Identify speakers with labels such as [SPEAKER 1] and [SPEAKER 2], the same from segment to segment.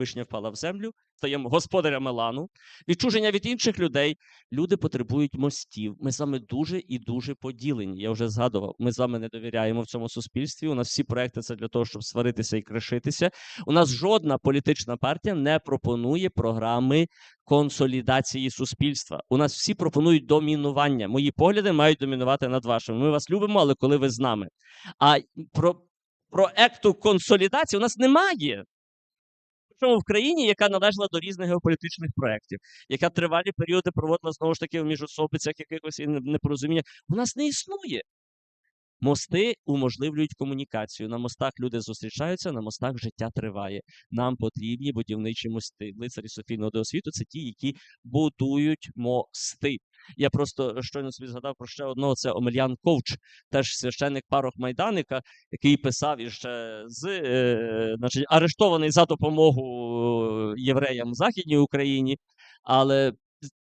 [SPEAKER 1] вишня впала в землю, стаємо господарями лану, відчуження від інших людей. Люди потребують мостів. Ми з вами дуже і дуже поділені. Я вже згадував. Ми з вами не довіряємо в цьому суспільстві. У нас всі проекти це для того, щоб сваритися і кришитися. У нас жодна політична партія не пропонує програми консолідації суспільства. У нас всі пропонують домінування. Мої погляди мають домінувати над вашими. Ми вас любимо, але коли ви з нами. А про проекту консолідації у нас немає. Причому в країні, яка належала до різних геополітичних проєктів, яка тривалі періоди проводила знову ж таки в міжособицях якихось і не- у нас не існує. Мости уможливлюють комунікацію. На мостах люди зустрічаються, на мостах життя триває. Нам потрібні будівничі мости. Лицарі Софійного освіту це ті, які будують мости. Я просто щойно собі згадав про ще одного. Це Омельян Ковч, теж священник парох Майданика, який писав іще з е, значить, арештований за допомогу е, євреям в Західній Україні, але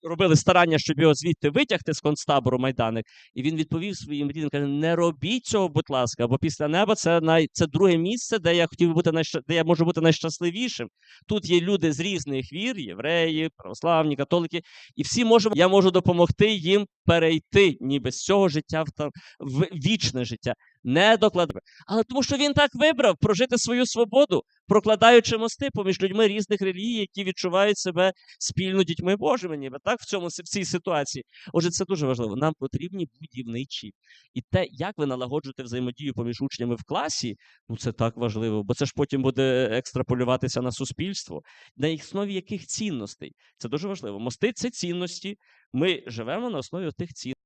[SPEAKER 1] робили старання, щоб його звідти витягти з концтабору Майданик. І він відповів своїм рідним, каже: не робіть цього, будь ласка, бо після неба це най... це друге місце, де я хотів бути найща... де я можу бути найщасливішим. Тут є люди з різних вір, євреї, православні, католики, і всі можемо. Я можу допомогти їм перейти, ніби з цього життя в в вічне життя. Не докладати. Але тому, що він так вибрав прожити свою свободу, прокладаючи мости поміж людьми різних релігій, які відчувають себе спільно дітьми Божими, ніби так в цьому в цій ситуації. Отже, це дуже важливо. Нам потрібні будівничі. І те, як ви налагоджуєте взаємодію поміж учнями в класі, ну це так важливо, бо це ж потім буде екстраполюватися на суспільство. На основі яких цінностей? Це дуже важливо. Мости це цінності. Ми живемо на основі тих цінностей.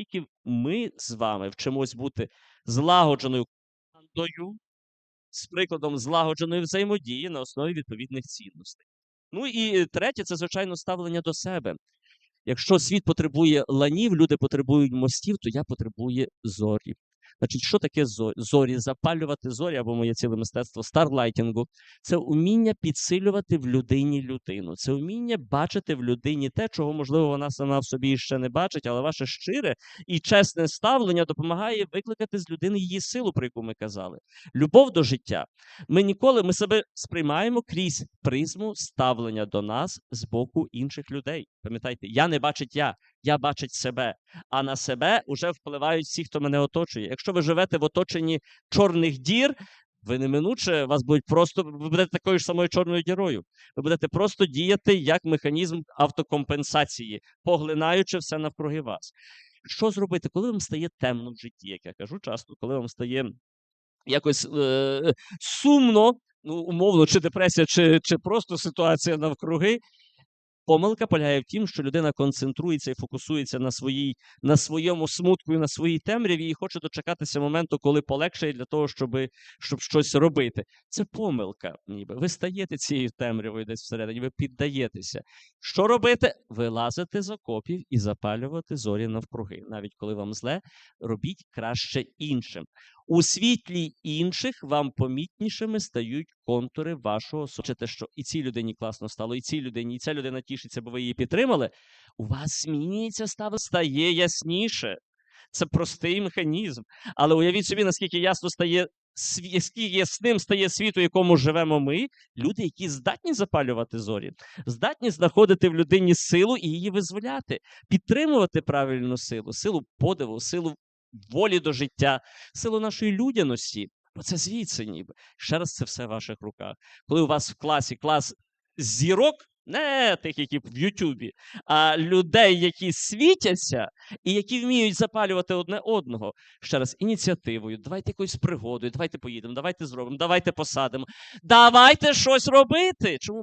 [SPEAKER 1] Скільки ми з вами вчимось бути злагодженою командою, з прикладом злагодженої взаємодії на основі відповідних цінностей. Ну і третє, це звичайно ставлення до себе. Якщо світ потребує ланів, люди потребують мостів, то я потребую зорі. Значить, що таке зорі? Запалювати зорі або моє ціле мистецтво старлайтінгу це уміння підсилювати в людині людину. Це уміння бачити в людині те, чого, можливо, вона сама в собі ще не бачить, але ваше щире і чесне ставлення допомагає викликати з людини її силу, про яку ми казали. Любов до життя. Ми ніколи ми себе сприймаємо крізь призму ставлення до нас з боку інших людей. Пам'ятайте, я не бачить я, я бачить себе, а на себе вже впливають всі, хто мене оточує. Якщо ви живете в оточенні чорних дір, ви неминуче вас будуть просто ви будете такою ж самою чорною дірою. Ви будете просто діяти як механізм автокомпенсації, поглинаючи все навкруги вас. Що зробити, коли вам стає темно в житті, як я кажу часто, коли вам стає якось е, сумно, ну, умовно, чи депресія, чи, чи просто ситуація навкруги. Помилка полягає в тім, що людина концентрується і фокусується на, своїй, на своєму смутку і на своїй темряві, і хоче дочекатися моменту, коли полегшає для того, щоб, щоб щось робити. Це помилка, ніби. Ви стаєте цією темрявою десь всередині, ви піддаєтеся. Що робити? Вилазити з окопів і запалювати зорі навкруги. Навіть коли вам зле, робіть краще іншим. У світлі інших вам помітнішими стають контури вашого Бачите, що і цій людині класно стало, і цій людині, і ця людина тішиться, бо ви її підтримали. У вас змінюється ставлення, стає ясніше. Це простий механізм. Але уявіть собі, наскільки ясно стає скільки ясним стає світ, у якому живемо ми, люди, які здатні запалювати зорі, здатні знаходити в людині силу і її визволяти, підтримувати правильну силу, силу подиву, силу волі до життя, силу нашої людяності. Бо це звідси ніби. Ще раз це все в ваших руках. Коли у вас в класі клас зірок, не тих, які в Ютубі, а людей, які світяться і які вміють запалювати одне одного. Ще раз, ініціативою, давайте якоюсь пригодою, давайте поїдемо, давайте зробимо, давайте посадимо, давайте щось робити. Чому